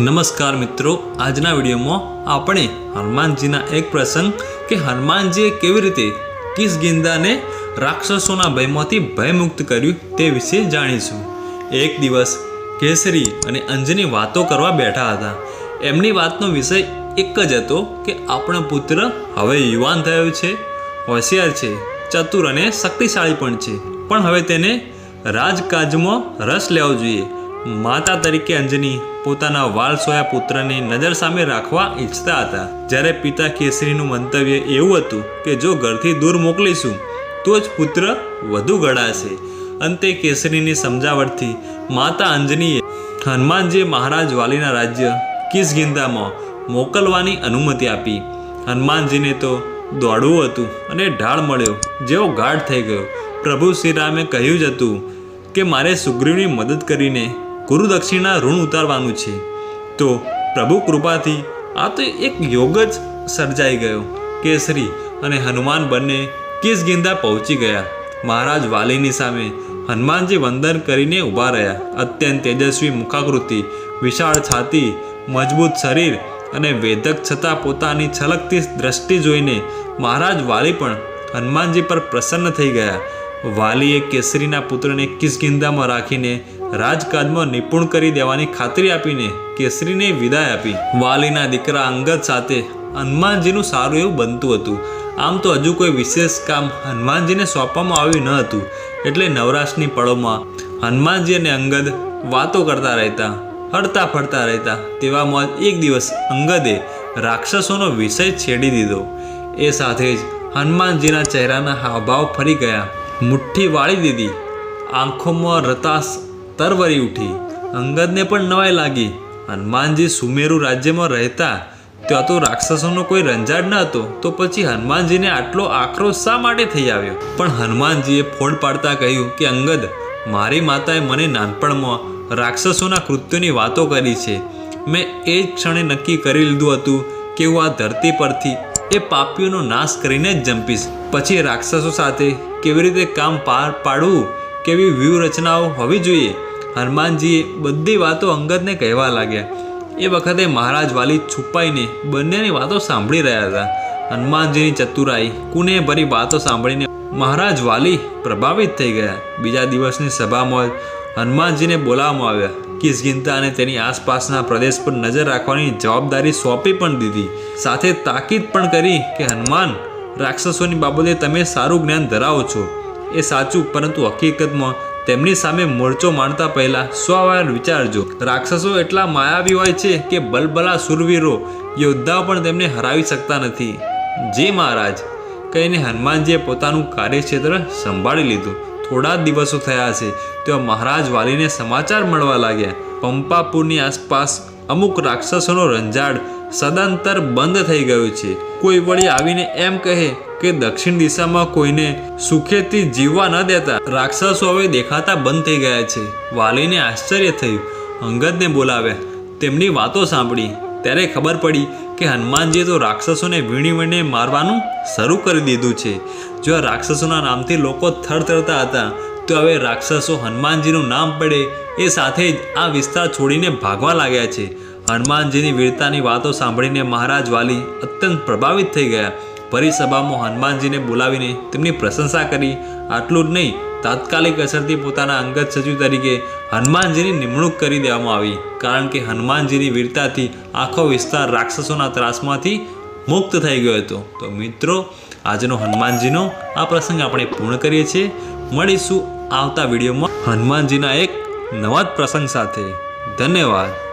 નમસ્કાર મિત્રો, આજના વિડીયોમાં આપણે હનુમાનજીના એક પ્રસંગ કે હનુમાનજીએ કેવી રીતે કિસ ગિંદાને રાક્ષસોના ભયમાંથી ભયમુક્ત કર્યું તે વિશે જાણીશું. એક દિવસ કેસરી અને અંજની વાતો કરવા બેઠા હતા. એમની વાતનો વિષય એક જ હતો કે આપણો પુત્ર હવે યુવાન થયો છે, હોશિયાર છે, ચતુર અને શક્તિશાળી પણ છે. પણ હવે તેને રાજકાજમાં રસ લેવો જોઈએ. માતા તરીકે અંજની પોતાના વાલસોયા પુત્રને નજર સામે રાખવા ઈચ્છતા હતા. જ્યારે પિતા કેસરીનું મંતવ્ય એવું હતું કે, જો ઘરથી દૂર મોકલીશું, તો જ પુત્ર વધુ ગળાશે. અંતે કેસરીની સમજાવટથી માતા અંજનીએ હનુમાનજી મહારાજ વાલીના રાજ્ય કિસગિંદામાં મોકલવાની અનુમતિ આપી. હનુમાનજીને તો દોડવું હતું અને ઢાળ મળ્યો, જેવો ગાઢ થઈ ગયો. પ્રભુ શ્રીરામે કહ્યું જ હતું કે, મારે સુગ્રીવની મદદ કરીને ગુરુદક્ષિણા ઋણ ઉતારવાનું છે. તો પ્રભુ કૃપાથી આ તો એક યોગ જ સર્જાઈ ગયો. કેસરી અને હનુમાન બંને કિસગિંદા પહોંચી ગયા. મહારાજ વાલીની સામે હનુમાનજી વંદન કરીને ઊભા રહ્યા. અત્યંત તેજસ્વી મુખાકૃતિ, વિશાળ છાતી, મજબૂત શરીર અને વેધક છતાં પોતાની છલકતી દ્રષ્ટિ જોઈને મહારાજ વાલી પણ હનુમાનજી પર પ્રસન્ન થઈ ગયા. વાલીએ કેસરીના પુત્રને કિસગિંદામાં રાખીને રાજકાજમાં નિપુણ કરી દેવાની ખાતરી આપીને કેસરીને વિદાય આપી. વાલીના દીકરા અંગદ સાથે હનુમાનજીનું સારું એવું બનતું હતું. આમ તો હજુ કોઈ વિશેષ કામ હનુમાનજીને સોંપવામાં આવ્યું ન હતું. એટલે નવરાશની પળોમાં હનુમાનજી અને અંગદ વાતો કરતા રહેતા, હરતા ફરતા રહેતા તેવામાં એક દિવસ અંગદે રાક્ષસોનો વિષય છેડી દીધો. એ સાથે જ હનુમાનજીના ચહેરાના હાવભાવ ફરી ગયા. મુઠ્ઠી વાળી દીધી. આંખોમાં રતાશ તરવરી ઉઠી. અંગદને પણ નવાઈ લાગી. હનુમાનજી સુમેરુ રાજ્યમાં રહેતા. ત્યાં તો રાક્ષસોનો કોઈ રંજાડ ન હતો. તો પછી હનુમાનજીને આટલો આક્રોશ શા માટે થઈ આવ્યો? પણ હનુમાનજીએ ફોડ પાડતા કહ્યું કે, અંગદ, મારી માતાએ મને નાનપણમાં રાક્ષસોના કૃત્યોની વાતો કરી છે. મેં એ જ ક્ષણે નક્કી કરી લીધું હતું કે હું આ ધરતી પરથી એ પાપીઓનો નાશ કરીને જ જંપીશ. પછી રાક્ષસો સાથે કેવી રીતે કામ પાર પાડવું? કેવી વ્યૂહરચનાઓ હોવી જોઈએ? હનુમાનજીએ બધી વાતો અંગદને કહેવા લાગ્યા. એ વખતે મહારાજ વાલી છુપાઈને બંનેની વાતો સાંભળી રહ્યા હતા. હનુમાનજીની ચતુરાઈ કુને ભરી વાતો સાંભળીને મહારાજ વાલી પ્રભાવિત થઈ ગયા. બીજા દિવસની સભામાં હનુમાનજીને બોલાવવામાં આવ્યા. કિસગિંતા અને તેની આસપાસના પ્રદેશ પર નજર રાખવાની જવાબદારી સોંપી પણ દીધી. સાથે તાકીદ પણ કરી કે, હનુમાન, રાક્ષસોની બાબતે તમે સારું જ્ઞાન ધરાવો છો. એ સાચું, પરંતુ હકીકતમાં તેમની સામે મોરચો માણતા પહેલા સ્વવાર વિચારજો. રાક્ષસો એટલા માયાવી હોય છે કે બલબલા સુરવીરો યોદ્ધાઓ પણ તેમને હરાવી શકતા નથી. જે મહારાજ, કહીને હનુમાનજીએ પોતાનું કાર્યક્ષેત્ર સંભાળી લીધું. થોડા જ દિવસો થયા છે ત્યાં મહારાજ વાલીને સમાચાર મળવા લાગ્યા. પંપાપુરની આસપાસ અમુક રાક્ષસોનો રંજાડ સદંતર બંધ થઈ ગયું છે. કોઈ વળી આવીને એમ કહે કે દક્ષિણ દિશામાં કોઈને સુખેથી જીવવા ન દેતા રાક્ષસો હવે દેખાતા બંધ થઈ ગયા છે. વાલીને આશ્ચર્ય થયું. અંગદને બોલાવ્યા. તેમની વાતો સાંભળી. ત્યારે ખબર પડી કે હનુમાનજીએ તો રાક્ષસોને વીણી વીણીને મારવાનું શરૂ કરી દીધું છે. જો આ રાક્ષસોના નામથી લોકો થરથરતા હતા, તો હવે રાક્ષસો હનુમાનજીનું નામ પડે એ સાથે જ આ વિસ્તાર છોડીને ભાગવા લાગ્યા છે. હનુમાનજીની વીરતાની વાતો સાંભળીને મહારાજ વાલી અત્યંત પ્રભાવિત થઈ ગયા. પરિસભામાં હનુમાનજીને બોલાવીને તેમની પ્રશંસા કરી. આટલું જ નહીં, તાત્કાલિક અસરથી પોતાના અંગત સચિવ તરીકે હનુમાનજીની નિમણૂક કરી દેવામાં આવી. કારણ કે હનુમાનજીની વીરતાથી આખો વિસ્તાર રાક્ષસોના ત્રાસમાંથી મુક્ત થઈ ગયો હતો. તો મિત્રો, આજનો હનુમાનજીનો આ પ્રસંગ આપણે પૂર્ણ કરીએ છીએ. મળીશું આવતા વિડીયોમાં હનુમાનજીના એક નવા જ પ્રસંગ સાથે. ધન્યવાદ.